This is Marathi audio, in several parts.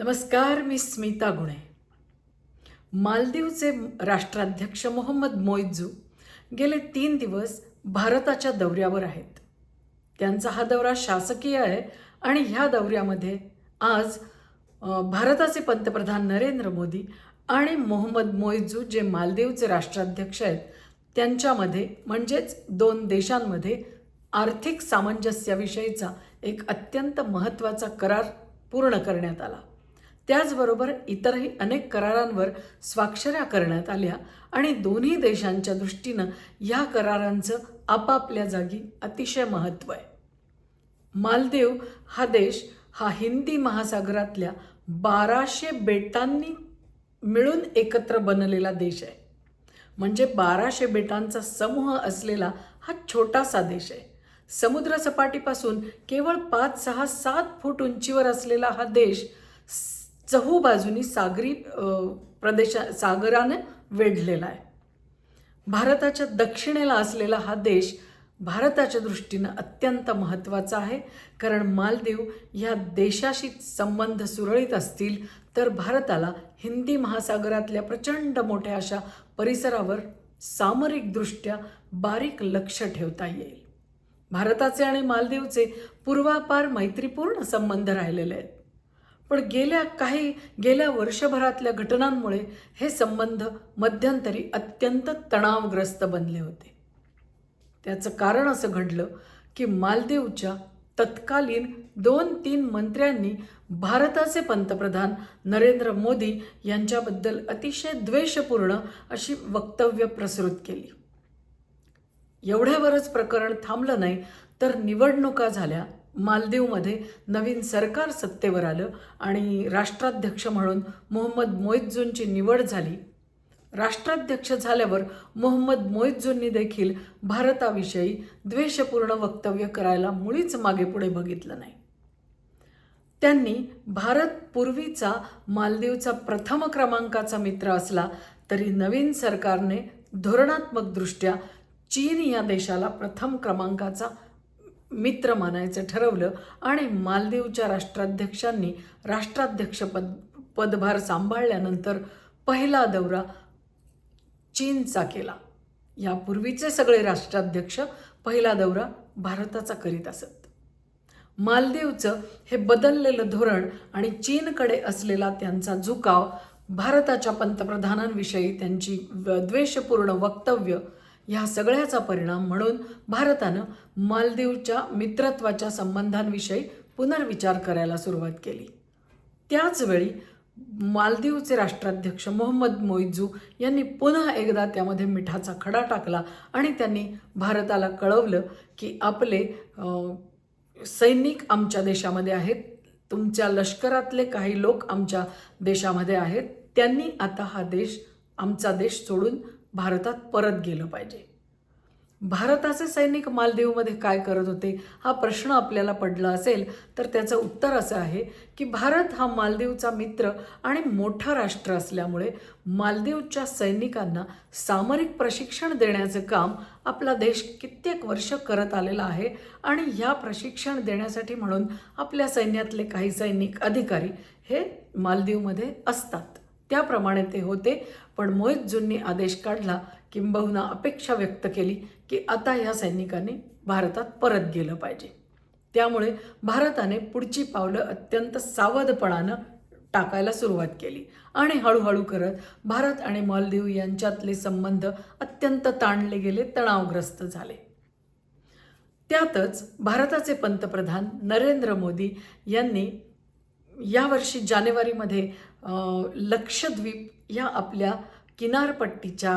नमस्कार मी स्मिता गुणे. मालदीवचे राष्ट्राध्यक्ष मोहम्मद मोइजू गेले तीन दिवस भारताच्या दौऱ्यावर आहेत. त्यांचा हा दौरा शासकीय आहे आणि ह्या दौऱ्यामध्ये आज भारताचे पंतप्रधान नरेंद्र मोदी आणि मोहम्मद मोइजू जे मालदीवचे राष्ट्राध्यक्ष आहेत त्यांच्यामध्ये म्हणजेच दोन देशांमध्ये आर्थिक सामंजस्याविषयीचा एक अत्यंत महत्त्वाचा करार पूर्ण करण्यात आला. त्याचबरोबर इतरही अनेक करारांवर स्वाक्षऱ्या करण्यात आल्या आणि दोन्ही देशांच्या दृष्टीनं या करारांचं आपापल्या जागी अतिशय महत्त्व आहे. मालदीव हा देश हा हिंदी महासागरातल्या बाराशे बेटांनी मिळून एकत्र बनलेला देश आहे. म्हणजे बाराशे बेटांचा समूह असलेला हा छोटासा देश आहे. समुद्रसपाटीपासून केवळ पाच सहा सात फूट उंचीवर असलेला हा देश चहूबाजूनी सागरी प्रदेशा सागराने वेढलेला आहे. भारताच्या दक्षिणेला असलेला हा देश भारताच्या दृष्टीनं अत्यंत महत्त्वाचा आहे. कारण मालदीव ह्या देशाशी संबंध सुरळीत असतील तर भारताला हिंदी महासागरातल्या प्रचंड मोठ्या अशा परिसरावर सामरिकदृष्ट्या बारीक लक्ष ठेवता येईल. भारताचे आणि मालदीवचे पूर्वापार मैत्रीपूर्ण संबंध राहिलेले आहेत. पण गेल्या काही गेल्या वर्षभरातल्या घटनांमुळे हे संबंध मध्यंतरी अत्यंत तणावग्रस्त बनले होते. त्याचं कारण असं घडलं की मालदीवच्या तत्कालीन दोन तीन मंत्र्यांनी भारताचे पंतप्रधान नरेंद्र मोदी यांच्याबद्दल अतिशय द्वेषपूर्ण अशी वक्तव्य प्रसृत केली. एवढ्यावरच प्रकरण थांबलं नाही तर निवडणुका झाल्या मालदीवमध्ये नवीन सरकार सत्तेवर आलं आणि राष्ट्राध्यक्ष म्हणून मोहम्मद मोइज्जूंची निवड झाली. राष्ट्राध्यक्ष झाल्यावर मोहम्मद मोइज्जूंनी देखील भारताविषयी द्वेषपूर्ण वक्तव्य करायला मुळीच मागे पुढे बघितलं नाही. त्यांनी भारत पूर्वीचा मालदीवचा प्रथम क्रमांकाचा मित्र असला तरी नवीन सरकारने धोरणात्मकदृष्ट्या चीन या देशाला प्रथम क्रमांकाचा मित्र मानायचं ठरवलं आणि मालदीवच्या राष्ट्राध्यक्षांनी राष्ट्राध्यक्षपद पदभार सांभाळल्यानंतर पहिला दौरा चीनचा केला. यापूर्वीचे सगळे राष्ट्राध्यक्ष पहिला दौरा भारताचा करीत असत. मालदीवचं हे बदललेलं धोरण आणि चीनकडे असलेला त्यांचा झुकाव भारताच्या पंतप्रधानांविषयी त्यांची द्वेषपूर्ण वक्तव्य ह्या सगळ्याचा परिणाम म्हणून भारतानं मालदीवच्या मित्रत्वाच्या संबंधांविषयी पुनर्विचार करायला सुरुवात केली. त्याचवेळी मालदीवचे राष्ट्राध्यक्ष मोहम्मद मोइजू यांनी पुन्हा एकदा त्यामध्ये मिठाचा खडा टाकला आणि त्यांनी भारताला कळवलं की आपले सैनिक आमच्या देशामध्ये आहेत तुमच्या लष्करातले काही लोक आमच्या देशामध्ये आहेत त्यांनी आता हा देश आमचा देश सोडून भारतात परत गेलं पाहिजे. भारताचे सैनिक मालदीवमध्ये काय करत होते हा प्रश्न आपल्याला पडला असेल तर त्याचं उत्तर असं आहे की भारत हा मालदीवचा मित्र आणि मोठं राष्ट्र असल्यामुळे मालदीवच्या सैनिकांना सामरिक प्रशिक्षण देण्याचं काम आपला देश कित्येक वर्ष करत आलेला आहे आणि ह्या प्रशिक्षण देण्यासाठी म्हणून आपल्या सैन्यातले काही सैनिक अधिकारी हे मालदीवमध्ये असतात. त्याप्रमाणे ते होते. पण मोहितजूंनी आदेश काढला किंबहुना अपेक्षा व्यक्त केली की आता या सैनिकांनी भारतात परत गेलं पाहिजे. त्यामुळे भारताने पुढची पावलं अत्यंत सावधपणानं टाकायला सुरुवात केली. आणि हळूहळू करत भारत आणि मालदीव यांच्यातले संबंध अत्यंत ताणले गेले तणावग्रस्त झाले. त्यातच भारताचे पंतप्रधान नरेंद्र मोदी यांनी यावर्षी जानेवारीमध्ये लक्षद्वीप या आपल्या किनारपट्टीच्या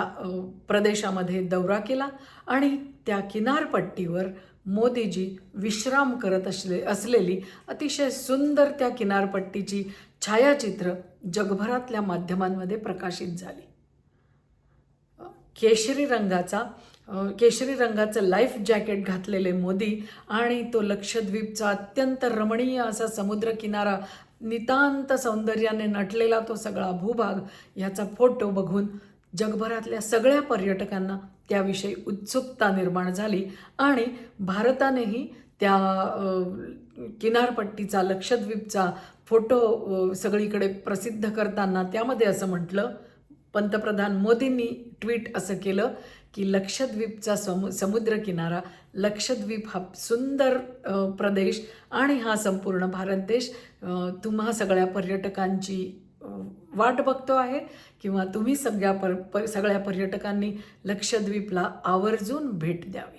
प्रदेशामध्ये दौरा केला आणि त्या किनारपट्टीवर मोदीजी विश्राम करत असले असलेली अतिशय सुंदर त्या किनारपट्टीची छायाचित्र जगभरातल्या माध्यमांमध्ये प्रकाशित झाली. केशरी रंगाचा केशरी रंगाचं लाईफ जॅकेट घातलेले मोदी आणि तो लक्षद्वीपचा अत्यंत रमणीय असा समुद्रकिनारा नितांत सौंदर्याने नटलेला तो सगळा भूभाग ह्याचा फोटो बघून जगभरातल्या सगळ्या पर्यटकांना त्याविषयी उत्सुकता निर्माण झाली आणि भारतानेही त्या किनारपट्टीचा लक्षद्वीपचा फोटो सगळीकडे प्रसिद्ध करताना त्यामध्ये असं म्हटलं पंतप्रधान मोदींनी ट्विट असं केलं की लक्षद्वीपचा समु समुद्रकिनारा लक्षद्वीप हा सुंदर प्रदेश आणि हा संपूर्ण भारत देश. तुम्हा सगळ्या पर्यटकांची वाट बघतो आहे किंवा तुम्ही सगळ्या पर पर सगळ्या पर्यटकांनी लक्षद्वीपला आवर्जून भेट द्यावी.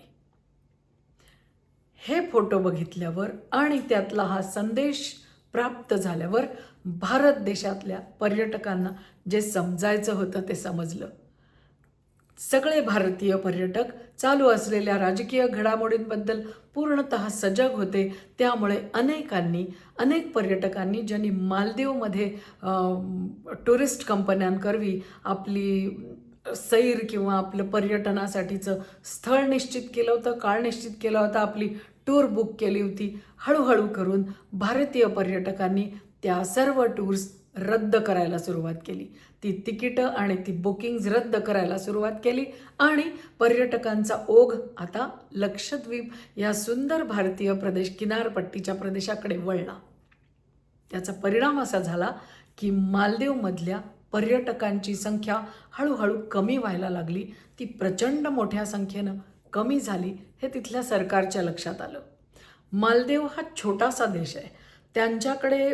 हे फोटो बघितल्यावर आणि त्यातला हा संदेश प्राप्त झाल्यावर भारत देशातल्या पर्यटकांना जे समजायचं होतं ते समजलं. सगळे भारतीय पर्यटक चालू असलेल्या राजकीय घडामोडींबद्दल पूर्णतः सजग होते. त्यामुळे अनेकांनी अनेक पर्यटकांनी ज्यांनी मालदीवमध्ये टुरिस्ट कंपन्यांकरवी आपली सैर किंवा आपलं पर्यटनासाठीचं स्थळ निश्चित केलं होतं काळ निश्चित केला होता आपली टूर बुक केली होती हळूहळू करून भारतीय पर्यटकांनी त्या सर्व टूर्स रद्द करायला सुरुवात केली. ती तिकीटं आणि ती बुकिंग्ज रद्द करायला सुरुवात केली आणि पर्यटकांचा ओघ आता लक्षद्वीप या सुंदर भारतीय प्रदेश किनारपट्टीच्या प्रदेशाकडे वळला. त्याचा परिणाम असा झाला की मालदीवमधल्या पर्यटकांची संख्या हळूहळू कमी व्हायला लागली. ती प्रचंड मोठ्या संख्येनं कमी झाली हे तिथल्या सरकारच्या लक्षात आलं. मालदेव हा छोटासा देश आहे. त्यांच्याकडे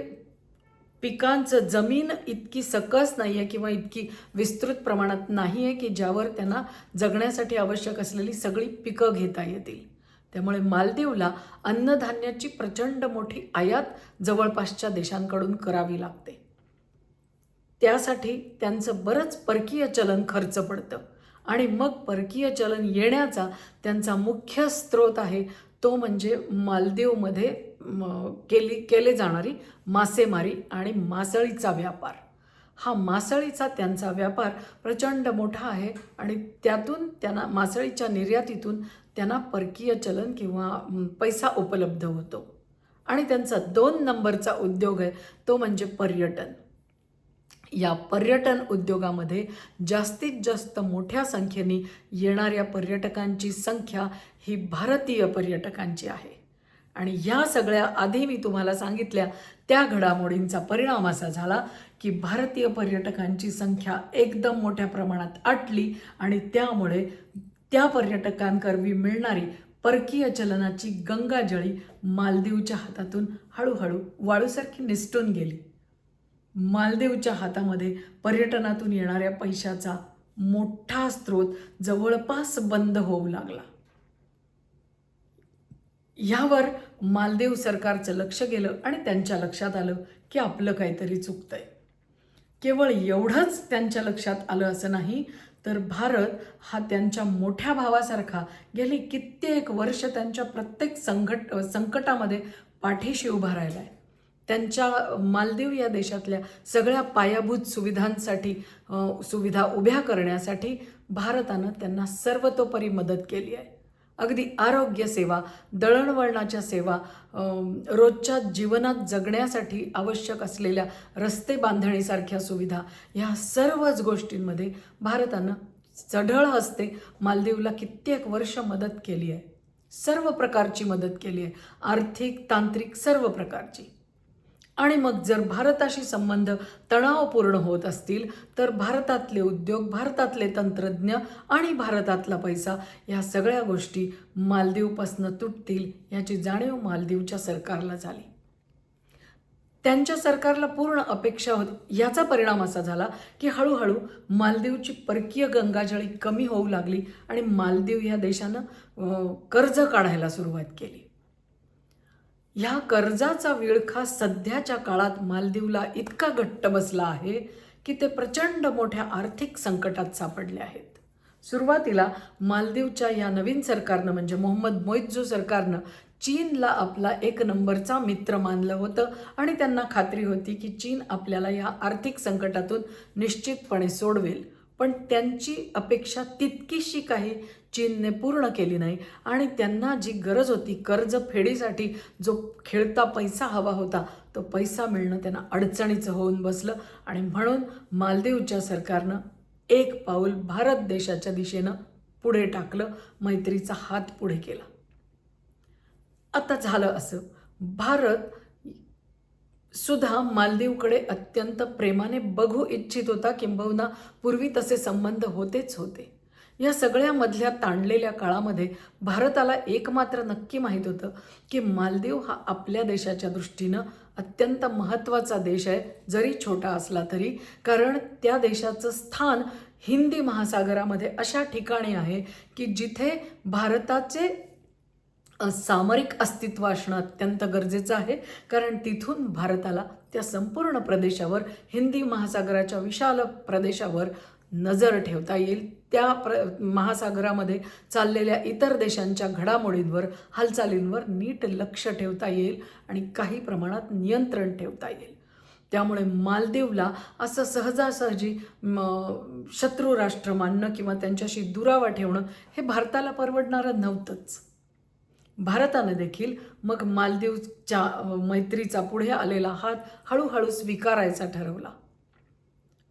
पिकांचं जमीन इतकी सकस नाही आहे किंवा इतकी विस्तृत प्रमाणात नाही आहे की ज्यावर त्यांना जगण्यासाठी आवश्यक असलेली सगळी पिकं घेता येतील. त्यामुळे मालदीवला अन्नधान्याची प्रचंड मोठी आयात जवळपासच्या देशांकडून करावी लागते. त्यासाठी त्यांचं बरंच परकीय चलन खर्च पडतं आणि मग परकीय चलन येण्याचा त्यांचा मुख्य स्रोत आहे तो म्हणजे मालदीवमध्ये केली केले जाणारी मासेमारी आणि मासळीचा व्यापार. हा मासळीचा त्यांचा व्यापार प्रचंड मोठा आहे आणि त्यातून त्यांना मासळीच्या निर्यातीतून त्यांना परकीय चलन किंवा पैसा उपलब्ध होतो. आणि त्यांचा दोन नंबरचा उद्योग आहे तो म्हणजे पर्यटन. या पर्यटन उद्योगामध्ये जास्तीत जास्त मोठ्या संख्येने येणाऱ्या पर्यटकांची संख्या ही भारतीय पर्यटकांची आहे. आणि ह्या सगळ्या आधी मी तुम्हाला सांगितल्या त्या घडामोडींचा परिणाम असा झाला की भारतीय पर्यटकांची संख्या एकदम मोठ्या प्रमाणात आटली आणि त्यामुळे त्या पर्यटकांकरवी मिळणारी परकीय चलनाची गंगाजळी मालदीवच्या हातातून हळूहळू वाळूसारखी निसटून गेली. मालदेवच्या हातामध्ये पर्यटनातून येणाऱ्या पैशाचा मोठा स्रोत जवळपास बंद होऊ लागला. ह्यावर मालदेव सरकारचं लक्ष गेलं आणि त्यांच्या लक्षात आलं की आपलं काहीतरी चुकतंय. केवळ एवढंच त्यांच्या लक्षात आलं असं नाही तर भारत हा त्यांच्या मोठ्या भावासारखा गेली कित्येक वर्ष त्यांच्या प्रत्येक संघट संकटामध्ये पाठीशी उभा राहिला आहे त्यांच्या मालदीव या देशातल्या सगळ्या पायाभूत सुविधांसाठी सुविधा उभ्या करण्यासाठी भारतानं त्यांना सर्वतोपरी मदत केली आहे. अगदी आरोग्य सेवा दळणवळणाच्या सेवा रोजच्या जीवनात जगण्यासाठी आवश्यक असलेल्या रस्ते बांधणीसारख्या सुविधा ह्या सर्वच गोष्टींमध्ये भारतानं चढळ हस्ते मालदीवला कित्येक वर्ष मदत केली आहे. सर्व प्रकारची मदत केली आहे. आर्थिक तांत्रिक सर्व प्रकारची. आणि मग जर भारताशी संबंध तणावपूर्ण होत असतील तर भारतातले उद्योग भारतातले तंत्रज्ञ आणि भारतातला पैसा ह्या सगळ्या गोष्टी मालदीवपासनं तुटतील याची जाणीव मालदीवच्या सरकारला झाली. त्यांच्या सरकारला पूर्ण अपेक्षा होती. याचा परिणाम असा झाला की हळूहळू मालदीवची परकीय गंगाजळी कमी होऊ लागली आणि मालदीव ह्या देशानं कर्ज काढायला सुरुवात केली. ह्या कर्जाचा विळखा सध्याच्या काळात मालदीवला इतका घट्ट बसला आहे की ते प्रचंड मोठ्या आर्थिक संकटात सापडले आहेत. सुरुवातीला मालदीवच्या या नवीन सरकारनं म्हणजे मोहम्मद मोइज्जू सरकारनं चीनला आपला एक नंबरचा मित्र मानलं होतं आणि त्यांना खात्री होती की चीन आपल्याला या आर्थिक संकटातून निश्चितपणे सोडवेल. पण त्यांची अपेक्षा तितकीशी काही चीनने पूर्ण केली नाही. आणि त्यांना जी गरज होती कर्ज फेडीसाठी जो खेळता पैसा हवा होता तो पैसा मिळणं त्यांना अडचणीचं होऊन बसलं. आणि म्हणून मालदीवच्या सरकारनं एक पाऊल भारत देशाच्या दिशेनं पुढे टाकलं मैत्रीचा हात पुढे केला. आता झालं असं. भारत सुद्धा मालदीवकडे अत्यंत प्रेमाने बघू इच्छित होता किंबहुना पूर्वी तसे संबंध होतेच होते. या सगळ्यामधल्या ताणलेल्या काळामध्ये भारताला एक मात्र नक्की माहीत होतं की मालदीव हा आपल्या देशाच्या दृष्टीनं अत्यंत महत्त्वाचा देश आहे जरी छोटा असला तरी. कारण त्या देशाचं स्थान हिंदी महासागरामध्ये अशा ठिकाणी आहे की जिथे भारताचे सामरिक अस्तित्व असणं अत्यंत गरजेचं आहे. कारण तिथून भारताला त्या संपूर्ण प्रदेशावर हिंदी महासागराच्या विशाल प्रदेशावर नजर ठेवता येईल. त्या प्र महासागरामध्ये चाललेल्या इतर देशांच्या घडामोडींवर हालचालींवर नीट लक्ष ठेवता येईल आणि काही प्रमाणात नियंत्रण ठेवता येईल. त्यामुळे मालदीवला असं सहजासहजी म, शत्रू राष्ट्र मानणं किंवा त्यांच्याशी दुरावा ठेवणं हे भारताला परवडणारं नव्हतंच. भारतानं देखील मग मालदीवच्या मैत्रीचा पुढे आलेला हात हळूहळू स्वीकारायचा ठरवला.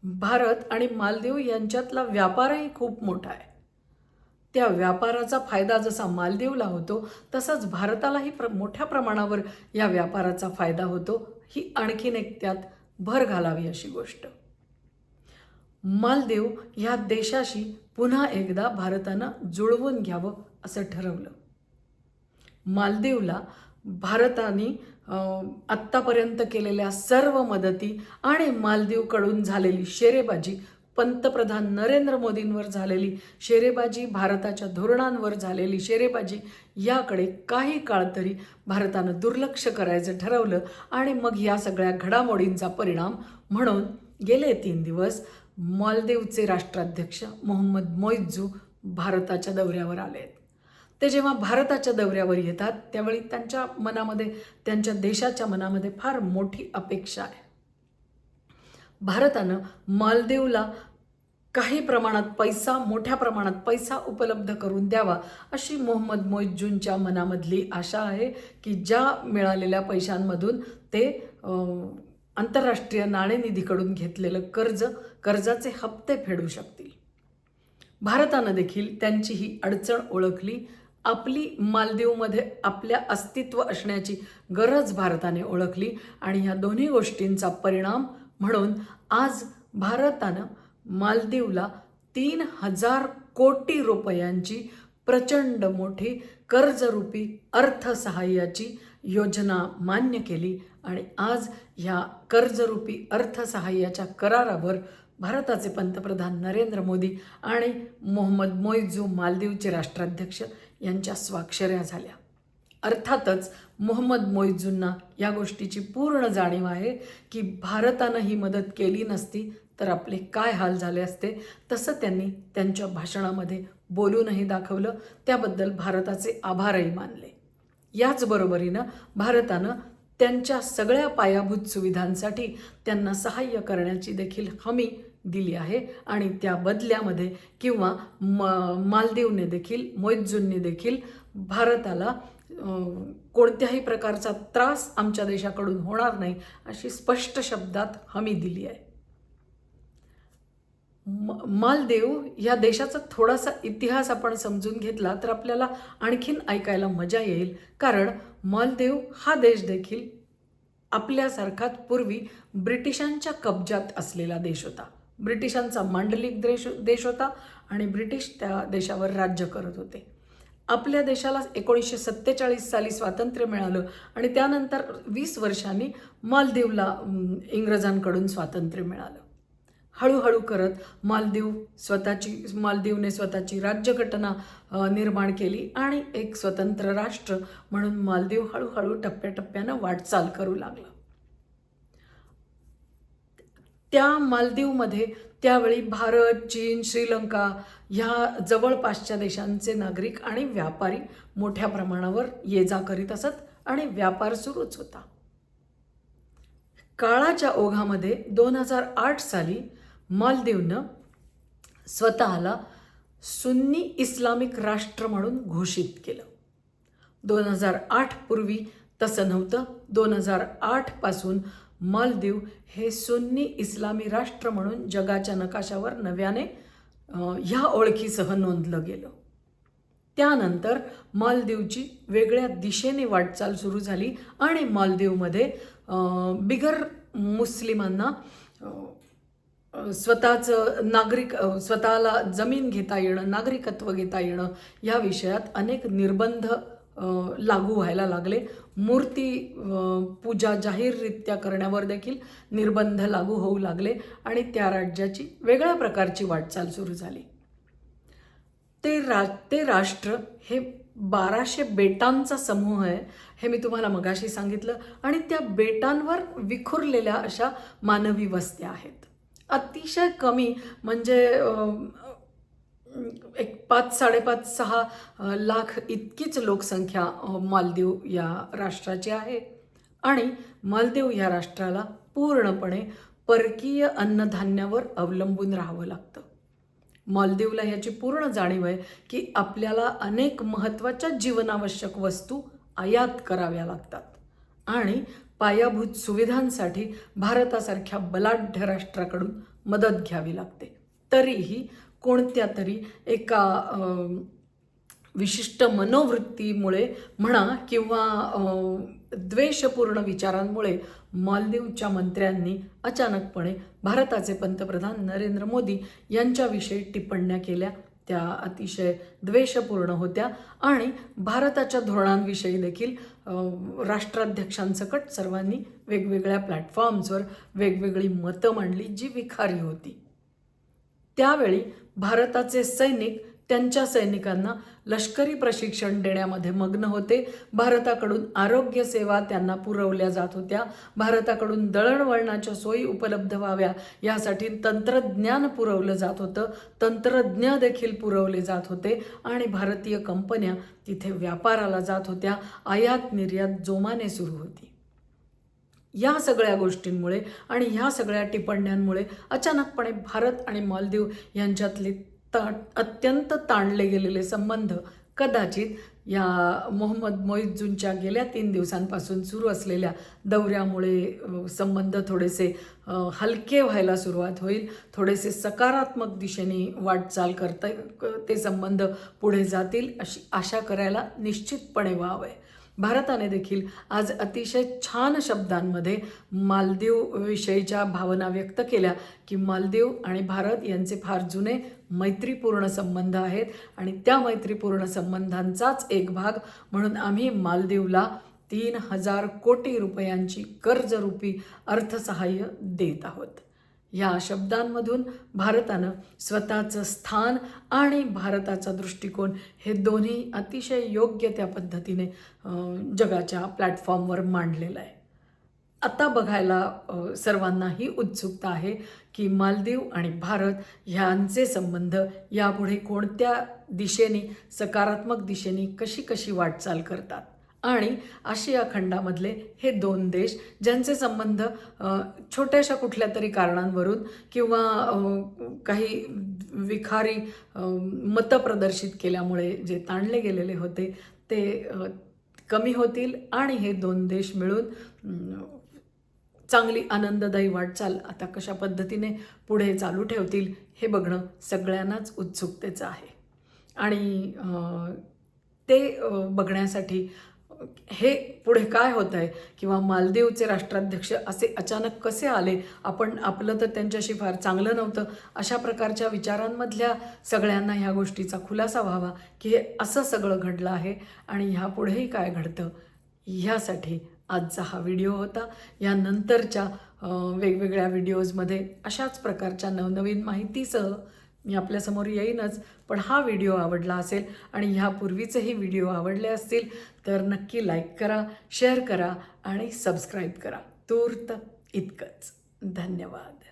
भारत आणि मालदीव यांच्यातला व्यापारही खूप मोठा आहे. त्या व्यापाराचा फायदा जसा मालदीवला होतो तसंच भारतालाही प्र मोठ्या प्रमाणावर या व्यापाराचा फायदा होतो. ही आणखीन एक त्यात भर घालावी अशी गोष्ट. मालदीव ह्या देशाशी पुन्हा एकदा भारतानं जुळवून घ्यावं असं ठरवलं. मालदीवला भारताने आत्तापर्यंत केलेल्या सर्व मदती आणि मालदीवकडून झालेली शेरेबाजी पंतप्रधान नरेंद्र मोदींवर झालेली शेरेबाजी भारताच्या धोरणांवर झालेली शेरेबाजी याकडे काही काळ तरी भारतानं दुर्लक्ष करायचं ठरवलं आणि मग या सगळ्या घडामोडींचा परिणाम म्हणून गेले तीन दिवस मालदीवचे राष्ट्राध्यक्ष मोहम्मद मोइझू भारताच्या दौऱ्यावर आले आहेत ते जेव्हा भारताच्या दौऱ्यावर येतात त्यावेळी त्यांच्या मनामध्ये त्यांच्या देशाच्या मनामध्ये फार मोठी अपेक्षा आहे. भारतानं मालदीवला काही प्रमाणात पैसा मोठ्या प्रमाणात पैसा उपलब्ध करून द्यावा अशी मोहम्मद मोइजूंच्या मनामधली आशा आहे की ज्या मिळालेल्या पैशांमधून ते अं, आंतरराष्ट्रीय नाणेनिधीकडून घेतलेलं कर्ज कर्जाचे हप्ते फेडू शकतील. भारतानं देखील त्यांची ही अडचण ओळखली आपली मालदीवमध्ये आपल्या अस्तित्व असण्याची गरज भारताने ओळखली आणि ह्या दोन्ही गोष्टींचा परिणाम म्हणून आज भारतानं मालदीवला तीन हजार कोटी रुपयांची प्रचंड मोठी कर्जरूपी अर्थसहाय्याची योजना मान्य केली आणि आज ह्या कर्जरूपी अर्थसहाय्याच्या करारावर भारताचे पंतप्रधान नरेंद्र मोदी आणि मोहम्मद मोईजू मालदीवचे राष्ट्राध्यक्ष यांच्या स्वाक्षऱ्या झाल्या. अर्थातच मोहम्मद मोईजूंना या गोष्टीची पूर्ण जाणीव आहे की भारतानं ही मदत केली नसती तर आपले काय हाल झाले असते तसं त्यांनी त्यांच्या भाषणामध्ये बोलूनही दाखवलं. त्याबद्दल भारताचे आभारही मानले. याचबरोबरीनं भारतानं त्यांच्या सगळ्या पायाभूत सुविधांसाठी त्यांना सहाय्य करण्याची देखील हमी दिली आहे. आणि त्या बदल्यामध्ये किंवा म मालदीवने देखील मोइझूंनी देखील भारताला कोणत्याही प्रकारचा त्रास आमच्या देशाकडून होणार नाही अशी स्पष्ट शब्दात हमी दिली आहे. म- मालदेव ह्या देशाचा थोडासा इतिहास आपण समजून घेतला तर आपल्याला आणखीन ऐकायला मजा येईल. कारण मालदेव हा देश देखील आपल्यासारखाच पूर्वी ब्रिटिशांच्या कब्जात असलेला देश होता. ब्रिटिशांचा मांडलिक देश देश होता आणि ब्रिटिश त्या देशावर राज्य करत होते. आपल्या देशाला एकोणीसशे सत्तेचाळीस साली स्वातंत्र्य मिळालं आणि त्यानंतर वीस वर्षांनी मालदीवला इंग्रजांकडून स्वातंत्र्य मिळालं. हळूहळू करत मालदीव स्वतःची मालदीवने स्वतःची राज्यघटना निर्माण केली आणि एक स्वतंत्र राष्ट्र म्हणून मालदीव हळूहळू टप्प्याटप्प्यानं वाटचाल करू लागलं. त्या मालदीवमध्ये त्यावेळी भारत चीन श्रीलंका ह्या जवळपासच्या देशांचे नागरिक आणि व्यापारी मोठ्या प्रमाणावर ये जा करीत असत आणि व्यापार सुरूच होता. काळाच्या ओघामध्ये दोन हजार आठ साली मालदीवनं स्वतःला सुन्नी इस्लामिक राष्ट्र म्हणून घोषित केलं. दोन हजार आठ पूर्वी तसं नव्हतं. दोन हजार आठपासून मालदीव हे सुन्नी इस्लामी राष्ट्र म्हणून जगाच्या नकाशावर नव्याने ह्या ओळखीसह नोंदलं गेलं. त्यानंतर मालदीवची वेगळ्या दिशेने वाटचाल सुरू झाली आणि मालदीवमध्ये बिगर मुस्लिमांना स्वतःचं नागरिक स्वतःला जमीन घेता येणं नागरिकत्व घेता येणं या विषयात अनेक निर्बंध लागू व्हायला लागले. मूर्ती पूजा जाहीररित्या करण्यावर देखील निर्बंध लागू होऊ लागले आणि त्या राज्याची वेगळ्या प्रकारची वाटचाल सुरू झाली. ते रा ते राष्ट्र हे बाराशे बेटांचा समूह आहे हे मी तुम्हाला मगाशी सांगितलं आणि त्या बेटांवर विखुरलेल्या अशा मानवी वस्त्या आहेत. अतिशय कमी म्हणजे एक पाच साडेपाच सहा लाख इतकीच लोकसंख्या मालदीव या राष्ट्राची आहे. आणि मालदीव या राष्ट्राला पूर्णपणे परकीय अन्नधान्यावर अवलंबून राहावं लागतं. मालदीवला ह्याची पूर्ण जाणीव आहे की आपल्याला अनेक महत्त्वाच्या जीवनावश्यक वस्तू आयात कराव्या लागतात. आणि पायाभूत सुविधांसाठी भारतासारख्या बलाढ्य राष्ट्राकडून मदत घ्यावी लागते. तरीही कोणत्या तरी एका विशिष्ट मनोवृत्तीमुळे म्हणा किंवा द्वेषपूर्ण विचारांमुळे मालदीवच्या मंत्र्यांनी अचानकपणे भारताचे पंतप्रधान नरेंद्र मोदी यांच्याविषयी टिप्पण्या केल्या. त्या अतिशय द्वेषपूर्ण होत्या. आणि भारताच्या धोरणांविषयी देखील अं, राष्ट्राध्यक्षांसकट सर्वांनी वेगवेगळ्या प्लॅटफॉर्म्सवर वेगवेगळी मतं मांडली जी विखारी होती. त्यावेळी भारताचे सैनिक त्यांच्या सैनिकांना लष्करी प्रशिक्षण देण्यामध्ये मग्न होते. भारताकडून आरोग्य सेवा त्यांना पुरवल्या जात होत्या. भारताकडून दळणवळणाच्या सोयी उपलब्ध व्हाव्या यासाठी तंत्रज्ञान पुरवलं जात होतं. तंत्रज्ञ देखील पुरवले जात होते आणि भारतीय कंपन्या तिथे व्यापाराला जात होत्या. आयात निर्यात जोमाने सुरू होती. या सगळ्या गोष्टींमुळे आणि ह्या सगळ्या टिप्पण्यांमुळे अचानकपणे भारत आणि मालदीव यांच्यातली ता अत्यंत ताणले गेलेले संबंध कदाचित या मोहम्मद मोइझूनच्या गेल्या तीन दिवसांपासून सुरू असलेल्या दौऱ्यामुळे संबंध थोडेसे हलके व्हायला सुरुवात होईल. थोडेसे सकारात्मक दिशेने वाटचाल करता ते संबंध पुढे जातील अशी आशा करायला निश्चितपणे व्हावं. आहे भारताने देखील आज अतिशय छान शब्दांमध्ये मालदीव विषयीच्या भावना व्यक्त केल्या की मालदीव आणि भारत यांचे फार जुने मैत्रीपूर्ण संबंध आहेत आणि त्या मैत्रीपूर्ण संबंधांचाच एक भाग म्हणून आम्ही मालदीवला तीन हजार कोटी रुपयांची कर्जरूपी अर्थसहाय्य देत आहोत. या शब्दांमधून भारतानं स्वतःचं स्थान आणि भारताचा दृष्टिकोन हे दोन्ही अतिशय योग्य त्या पद्धतीने जगाच्या प्लॅटफॉर्मवर मांडलेलं आहे. आता बघायला सर्वांनाही उत्सुकता आहे की मालदीव आणि भारत ह्यांचे संबंध यापुढे कोणत्या दिशेने सकारात्मक दिशेने कशी कशी वाटचाल करतात. आणि आशिया खंडामधले हे दोन देश ज्यांचे संबंध छोट्याशा कुठल्या तरी कारणांवरून किंवा काही विखारी मतं प्रदर्शित केल्यामुळे जे ताणले गेलेले होते ते कमी होतील आणि हे दोन देश मिळून चांगली आनंददायी वाटचाल आता कशा पद्धतीने पुढे चालू ठेवतील हे बघणं सगळ्यांनाच उत्सुकतेचं आहे. आणि ते बघण्यासाठी हे पुढे काय होत आहे? किंवा मालदीवचे राष्ट्राध्यक्ष असे अचानक कसे आले? आपण आपलं तर त्यांच्याशी फार चांगलं नव्हतं. अशा प्रकारच्या विचारांमधल्या सगळ्यांना ह्या गोष्टीचा खुलासा व्हावा की हे असं सगळं घडलं आहे आणि ह्यापुढेही काय घडतं? ह्यासाठी आजचा हा व्हिडिओ होता. यानंतरच्या वेगवेगळ्या व्हिडिओजमध्ये अशाच प्रकारच्या नवनवीन माहितीसह मी आपल्यासमोर येईनच पण हा व्हिडिओ आवडला असेल आणि ह्यापूर्वीचेही व्हिडिओ आवडले असतील तर नक्की लाईक करा शेअर करा आणि सबस्क्राईब करा. तूर्त इतकंच. धन्यवाद.